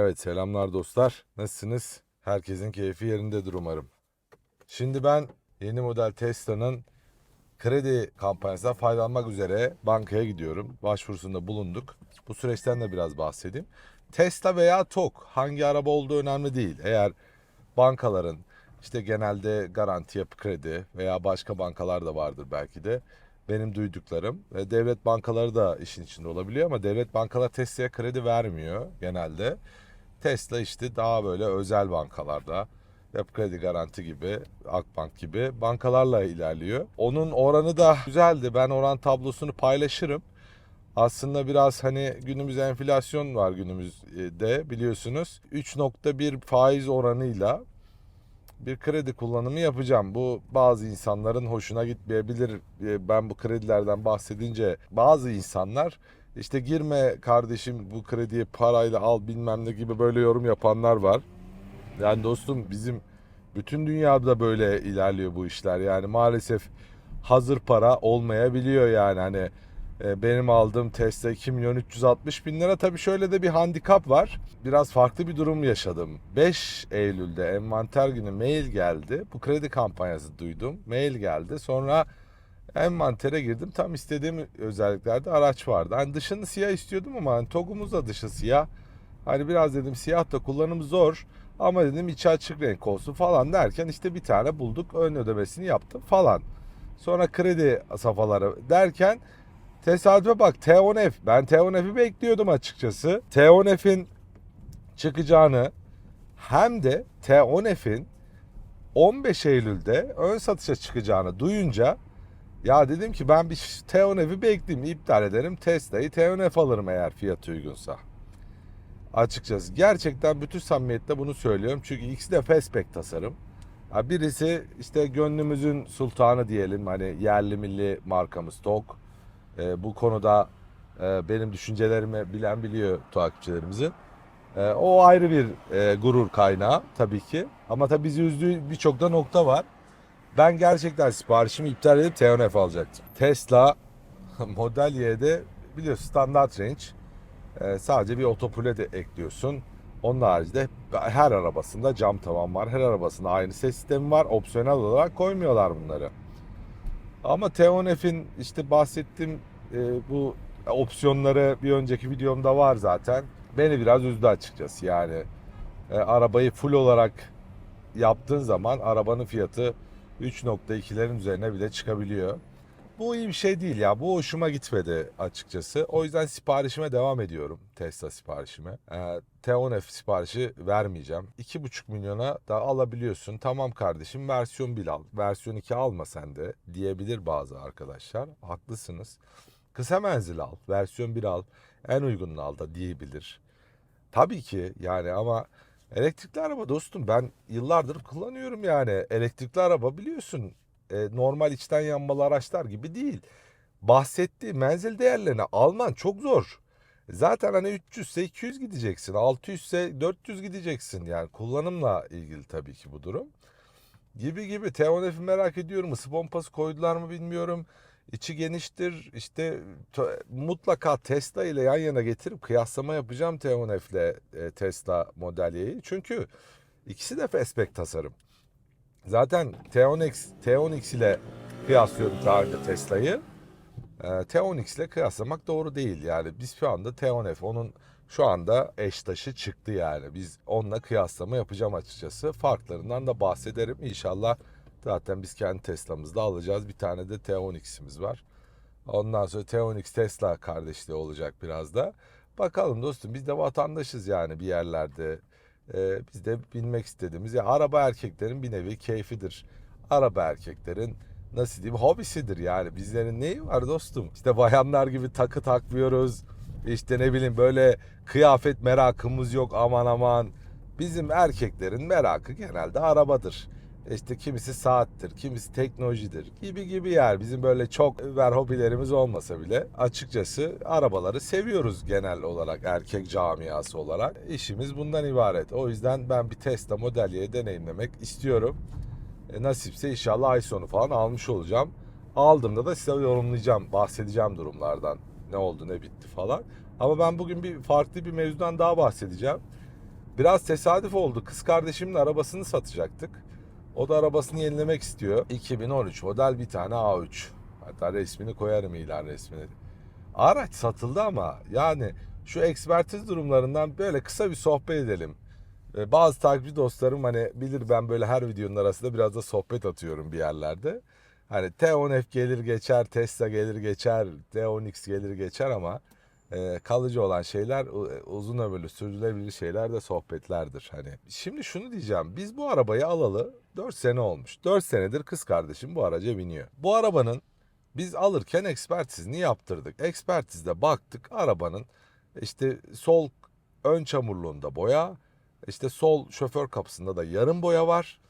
Evet selamlar dostlar. Nasılsınız? Herkesin keyfi yerindedir umarım. Şimdi ben yeni model Tesla'nın kredi kampanyasından faydalanmak üzere bankaya gidiyorum. Başvurusunda bulunduk. Bu süreçten de biraz bahsedeyim. Tesla veya TOG hangi araba olduğu önemli değil. Eğer bankaların işte genelde garanti yapı kredi veya başka bankalar da vardır belki de benim duyduklarım ve devlet bankaları da işin içinde olabiliyor ama devlet bankalar Tesla'ya kredi vermiyor genelde. Tesla işte daha böyle özel bankalarda Yapı Kredi Garanti gibi, Akbank gibi bankalarla ilerliyor. Onun oranı da güzeldi. Ben oran tablosunu paylaşırım. Aslında biraz hani günümüz enflasyon var günümüzde biliyorsunuz. 3.1 faiz oranıyla bir kredi kullanımı yapacağım. Bu bazı insanların hoşuna gitmeyebilir. Ben bu kredilerden bahsedince bazı insanlar işte girme kardeşim bu krediyi parayla al bilmem ne gibi böyle yorum yapanlar var. Yani dostum bizim bütün dünyada böyle ilerliyor bu işler. Yani maalesef hazır para olmayabiliyor yani hani e, benim aldığım Tesla 2 milyon 360 bin lira. Tabii şöyle de bir handikap var. Biraz farklı bir durum yaşadım. 5 Eylül'de envanter günü mail geldi. Bu kredi kampanyası duydum. Mail geldi. Sonra envantere girdim. Tam istediğim özelliklerde araç vardı. Hani dışını siyah istiyordum ama hani TOG'umuz da dışı siyah. Hani biraz dedim siyah da kullanım zor. Ama dedim içi açık renk olsun falan derken işte bir tane bulduk. Ön ödemesini yaptım falan. Sonra kredi safhaları derken tesadüfe bak T10F. Ben T10F'i bekliyordum açıkçası. T10F'in çıkacağını hem de T10F'in 15 Eylül'de ön satışa çıkacağını duyunca ya dedim ki ben bir T10F'i bekleyeyim iptal ederim Tesla'yı T10F alırım eğer fiyatı uygunsa. Açıkçası gerçekten bütün samimiyetle bunu söylüyorum. Çünkü ikisi de fastback tasarım. Ha, Birisi işte gönlümüzün sultanı diyelim hani yerli milli markamız TOG. Ee, bu konuda e, benim düşüncelerimi bilen biliyor takipçilerimizin. Ee, o ayrı bir e, gurur kaynağı tabii ki. Ama tabii bizi üzdüğü birçok da nokta var. Ben gerçekten siparişimi iptal edip T10F alacaktım. Tesla Model Y'de biliyorsun standart range. Ee, sadece bir otopule de ekliyorsun. Onun haricinde her arabasında cam tavan var. Her arabasında aynı ses sistemi var. Opsiyonel olarak koymuyorlar bunları. Ama T10F'in işte bahsettiğim e, bu opsiyonları bir önceki videomda var zaten. Beni biraz üzdü açıkçası yani. E, arabayı full olarak yaptığın zaman arabanın fiyatı 3.2'lerin üzerine bile çıkabiliyor. Bu iyi bir şey değil ya. Bu hoşuma gitmedi açıkçası. O yüzden siparişime devam ediyorum. Tesla siparişime. Ee, T10F siparişi vermeyeceğim. 2,5 milyona da alabiliyorsun. Tamam kardeşim versiyon 1 al. Versiyon 2 alma sen de diyebilir bazı arkadaşlar. Haklısınız. Kısa menzil al. Versiyon 1 al. En uygununu al da diyebilir. Tabii ki yani ama elektrikli araba dostum ben yıllardır kullanıyorum yani. Elektrikli araba biliyorsun e, normal içten yanmalı araçlar gibi değil. Bahsettiği menzil değerlerini alman çok zor. Zaten hani 300 ise 200 gideceksin, 600 ise 400 gideceksin. Yani kullanımla ilgili tabii ki bu durum. Gibi gibi T10F'i merak ediyorum. Isı pompası koydular mı bilmiyorum. İçi geniştir. İşte mutlaka Tesla ile yan yana getirip kıyaslama yapacağım T10F ile e, Tesla Model Y'yi. Çünkü ikisi de fastback tasarım. Zaten T10X, T10X ile kıyaslıyorduk daha önce Tesla'yı. Ee, T10X ile kıyaslamak doğru değil yani. Biz şu anda T10F onun şu anda eştaşı çıktı yani. Biz onunla kıyaslama yapacağım açıkçası. Farklarından da bahsederim. İnşallah zaten biz kendi Tesla'mızda alacağız. Bir tane de T10X'imiz var. Ondan sonra T10X Tesla kardeşliği olacak biraz da. Bakalım dostum biz de vatandaşız yani bir yerlerde. Ee, biz de bilmek istediğimiz ya araba erkeklerin bir nevi keyfidir. Araba erkeklerin nasıl diyeyim hobisidir yani. Bizlerin neyi var dostum? İşte bayanlar gibi takı takmıyoruz. İşte ne bileyim böyle kıyafet merakımız yok aman aman. Bizim erkeklerin merakı genelde arabadır. İşte kimisi saattir, kimisi teknolojidir gibi gibi yer. Bizim böyle çok ver hobilerimiz olmasa bile açıkçası arabaları seviyoruz genel olarak erkek camiası olarak. İşimiz bundan ibaret. O yüzden ben bir Tesla Model deneyimlemek istiyorum. E, nasipse inşallah ay sonu falan almış olacağım. Aldığımda da size yorumlayacağım, bahsedeceğim durumlardan. Ne oldu, ne bitti falan. Ama ben bugün bir farklı bir mevzudan daha bahsedeceğim. Biraz tesadüf oldu. Kız kardeşimin arabasını satacaktık. O da arabasını yenilemek istiyor. 2013 model bir tane A3. Hatta resmini koyarım ilan resmini. Araç satıldı ama yani şu ekspertiz durumlarından böyle kısa bir sohbet edelim. Bazı takipçi dostlarım hani bilir ben böyle her videonun arasında biraz da sohbet atıyorum bir yerlerde. Hani T10F gelir geçer, Tesla gelir geçer, T10X gelir geçer ama e, kalıcı olan şeyler u- uzun ömürlü sürdürülebilir şeyler de sohbetlerdir. Hani şimdi şunu diyeceğim. Biz bu arabayı alalı 4 sene olmuş. 4 senedir kız kardeşim bu araca biniyor. Bu arabanın biz alırken ekspertizini yaptırdık. Ekspertizde baktık arabanın işte sol ön çamurluğunda boya, işte sol şoför kapısında da yarım boya var.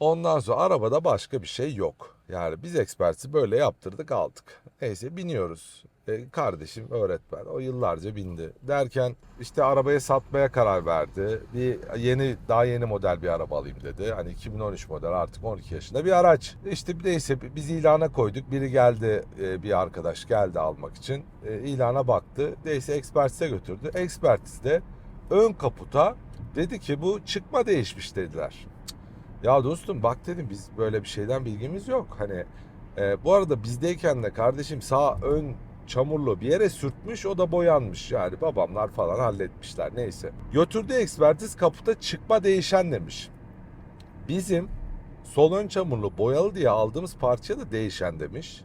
Ondan sonra arabada başka bir şey yok. Yani biz ekspertizi böyle yaptırdık aldık. Neyse biniyoruz. E, kardeşim öğretmen o yıllarca bindi. Derken işte arabayı satmaya karar verdi. Bir yeni daha yeni model bir araba alayım dedi. Hani 2013 model artık 12 yaşında bir araç. İşte neyse biz ilana koyduk. Biri geldi e, bir arkadaş geldi almak için. E, ilana baktı. Neyse ekspertize götürdü. Ekspertizde ön kaputa dedi ki bu çıkma değişmiş dediler. Ya dostum bak dedim biz böyle bir şeyden bilgimiz yok. Hani e, bu arada bizdeyken de kardeşim sağ ön çamurlu bir yere sürtmüş o da boyanmış. Yani babamlar falan halletmişler neyse. Götürdü ekspertiz kaputa çıkma değişen demiş. Bizim sol ön çamurlu boyalı diye aldığımız parça da değişen demiş.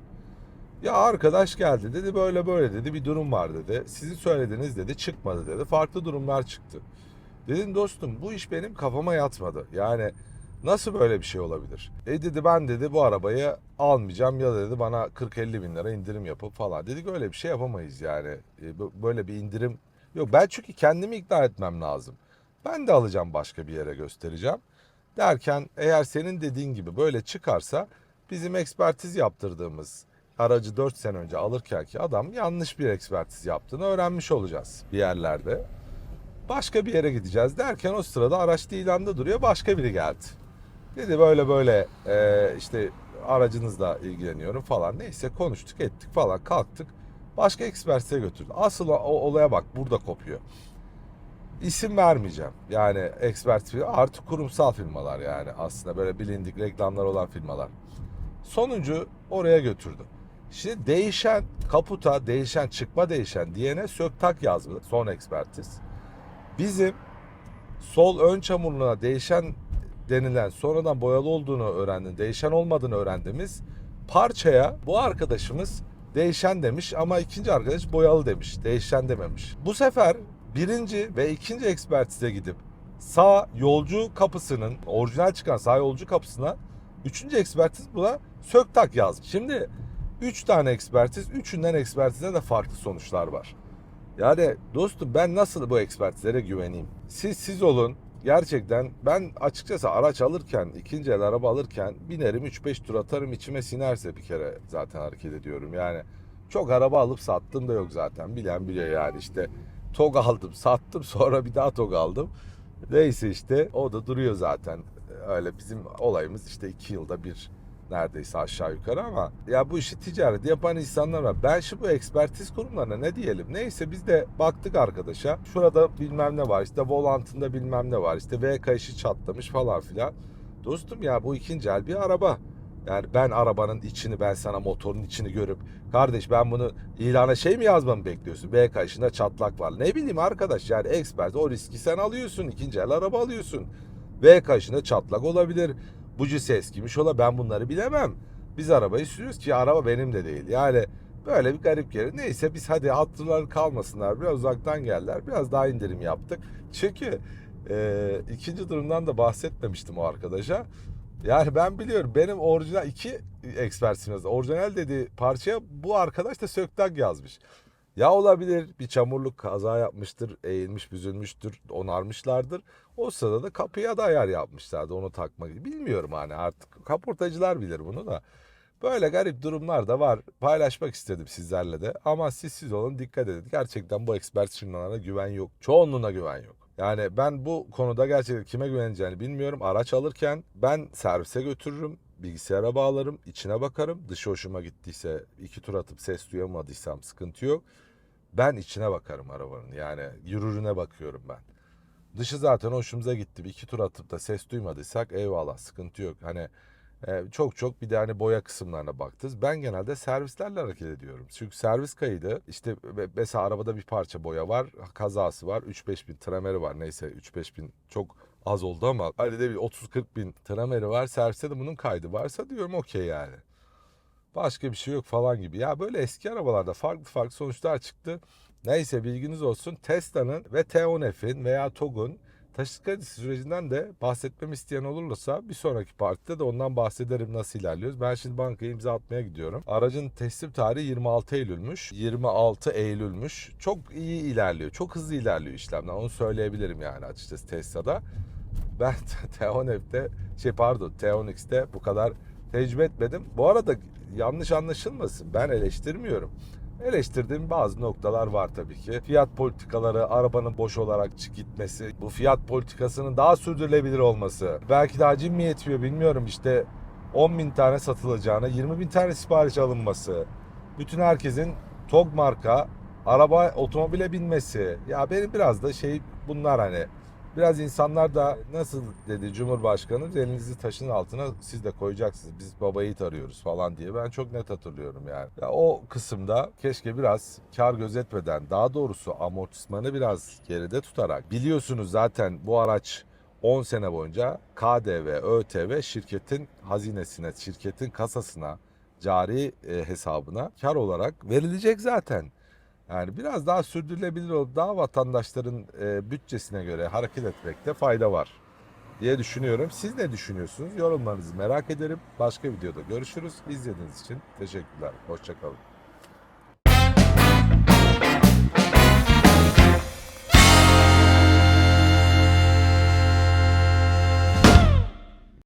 Ya arkadaş geldi dedi böyle böyle dedi bir durum var dedi. Sizin söylediğiniz dedi çıkmadı dedi. Farklı durumlar çıktı. Dedim dostum bu iş benim kafama yatmadı. Yani Nasıl böyle bir şey olabilir? E dedi ben dedi bu arabayı almayacağım ya dedi bana 40-50 bin lira indirim yapıp falan. Dedik öyle bir şey yapamayız yani. E, böyle bir indirim yok. Ben çünkü kendimi ikna etmem lazım. Ben de alacağım başka bir yere göstereceğim. Derken eğer senin dediğin gibi böyle çıkarsa bizim ekspertiz yaptırdığımız aracı 4 sene önce alırken ki adam yanlış bir ekspertiz yaptığını öğrenmiş olacağız bir yerlerde. Başka bir yere gideceğiz derken o sırada araç da ilanda duruyor başka biri geldi. Dedi böyle böyle e, işte aracınızla ilgileniyorum falan. Neyse konuştuk ettik falan kalktık. Başka ekspertize götürdü. Asıl o olaya bak burada kopuyor. İsim vermeyeceğim. Yani expert artı kurumsal firmalar yani aslında böyle bilindik reklamlar olan firmalar. Sonuncu oraya götürdü. Şimdi değişen kaputa, değişen çıkma değişen diyene söktak yazdı son ekspertiz. Bizim sol ön çamurluğuna değişen denilen sonradan boyalı olduğunu öğrendi, değişen olmadığını öğrendiğimiz parçaya bu arkadaşımız değişen demiş ama ikinci arkadaş boyalı demiş, değişen dememiş. Bu sefer birinci ve ikinci ekspertize gidip sağ yolcu kapısının orijinal çıkan sağ yolcu kapısına üçüncü ekspertiz buna sök tak yazmış. Şimdi üç tane ekspertiz, üçünden ekspertize de farklı sonuçlar var. Yani dostum ben nasıl bu ekspertizlere güveneyim? Siz siz olun. Gerçekten ben açıkçası araç alırken, ikinci el araba alırken binerim 3-5 tur atarım içime sinerse bir kere zaten hareket ediyorum. Yani çok araba alıp sattım da yok zaten. Bilen biliyor yani işte TOG aldım, sattım sonra bir daha TOG aldım. Neyse işte o da duruyor zaten. Öyle bizim olayımız işte 2 yılda bir neredeyse aşağı yukarı ama ya bu işi ticaret yapan insanlar var. Ben şimdi bu ekspertiz kurumlarına ne diyelim? Neyse biz de baktık arkadaşa. Şurada bilmem ne var işte volantında bilmem ne var işte V kayışı çatlamış falan filan. Dostum ya bu ikinci el bir araba. Yani ben arabanın içini ben sana motorun içini görüp kardeş ben bunu ilana şey mi yazmamı bekliyorsun? V kayışında çatlak var. Ne bileyim arkadaş yani ekspert o riski sen alıyorsun. ikinci el araba alıyorsun. V kayışında çatlak olabilir. Bucisi eskimiş ola ben bunları bilemem. Biz arabayı sürüyoruz ki araba benim de değil. Yani böyle bir garip yeri. Neyse biz hadi hatırlar kalmasınlar. Biraz uzaktan geldiler. Biraz daha indirim yaptık. Çünkü e, ikinci durumdan da bahsetmemiştim o arkadaşa. Yani ben biliyorum benim orijinal iki ekspertimiz orijinal dediği parçaya bu arkadaş da söktak yazmış. Ya olabilir bir çamurluk kaza yapmıştır, eğilmiş, büzülmüştür, onarmışlardır. O sırada da kapıya da ayar yapmışlardı onu takmak. Bilmiyorum hani artık kaportacılar bilir bunu da. Böyle garip durumlar da var. Paylaşmak istedim sizlerle de. Ama siz siz olun dikkat edin. Gerçekten bu expert firmalarına güven yok. Çoğunluğuna güven yok. Yani ben bu konuda gerçekten kime güveneceğini bilmiyorum. Araç alırken ben servise götürürüm. Bilgisayara bağlarım, içine bakarım. Dışı hoşuma gittiyse, iki tur atıp ses duyamadıysam sıkıntı yok. Ben içine bakarım arabanın. Yani yürürüne bakıyorum ben. Dışı zaten hoşumuza gitti. Bir iki tur atıp da ses duymadıysak eyvallah sıkıntı yok. Hani e, çok çok bir de hani boya kısımlarına baktınız. Ben genelde servislerle hareket ediyorum. Çünkü servis kaydı işte me- mesela arabada bir parça boya var, kazası var, 3-5 bin trameri var. Neyse 3-5 bin çok az oldu ama de bir 30-40 bin trameri var. Serviste de bunun kaydı varsa diyorum okey yani. Başka bir şey yok falan gibi. Ya böyle eski arabalarda farklı farklı sonuçlar çıktı. Neyse bilginiz olsun. Tesla'nın ve T10F'in veya TOG'un taşıt kredisi sürecinden de bahsetmemi isteyen olursa bir sonraki partide de ondan bahsederim nasıl ilerliyoruz. Ben şimdi bankaya imza atmaya gidiyorum. Aracın teslim tarihi 26 Eylül'müş. 26 Eylül'müş. Çok iyi ilerliyor. Çok hızlı ilerliyor işlemler. Onu söyleyebilirim yani açıkçası Tesla'da. Ben T10F'de şey pardon T10X'te bu kadar tecrübe etmedim. Bu arada yanlış anlaşılmasın. Ben eleştirmiyorum. Eleştirdiğim bazı noktalar var tabii ki. Fiyat politikaları, arabanın boş olarak gitmesi, bu fiyat politikasının daha sürdürülebilir olması. Belki de hacim mi yetmiyor bilmiyorum işte 10 bin tane satılacağına 20 bin tane sipariş alınması. Bütün herkesin TOG marka araba otomobile binmesi. Ya benim biraz da şey bunlar hani Biraz insanlar da nasıl dedi Cumhurbaşkanı elinizi taşın altına siz de koyacaksınız. Biz baba yiğit arıyoruz falan diye. Ben çok net hatırlıyorum yani. Ya o kısımda keşke biraz kar gözetmeden daha doğrusu amortismanı biraz geride tutarak biliyorsunuz zaten bu araç 10 sene boyunca KDV, ÖTV şirketin hazinesine, şirketin kasasına, cari e, hesabına kar olarak verilecek zaten. Yani biraz daha sürdürülebilir olup daha vatandaşların e, bütçesine göre hareket etmekte fayda var diye düşünüyorum. Siz ne düşünüyorsunuz? Yorumlarınızı merak ederim. Başka videoda görüşürüz. İzlediğiniz için teşekkürler. Hoşçakalın.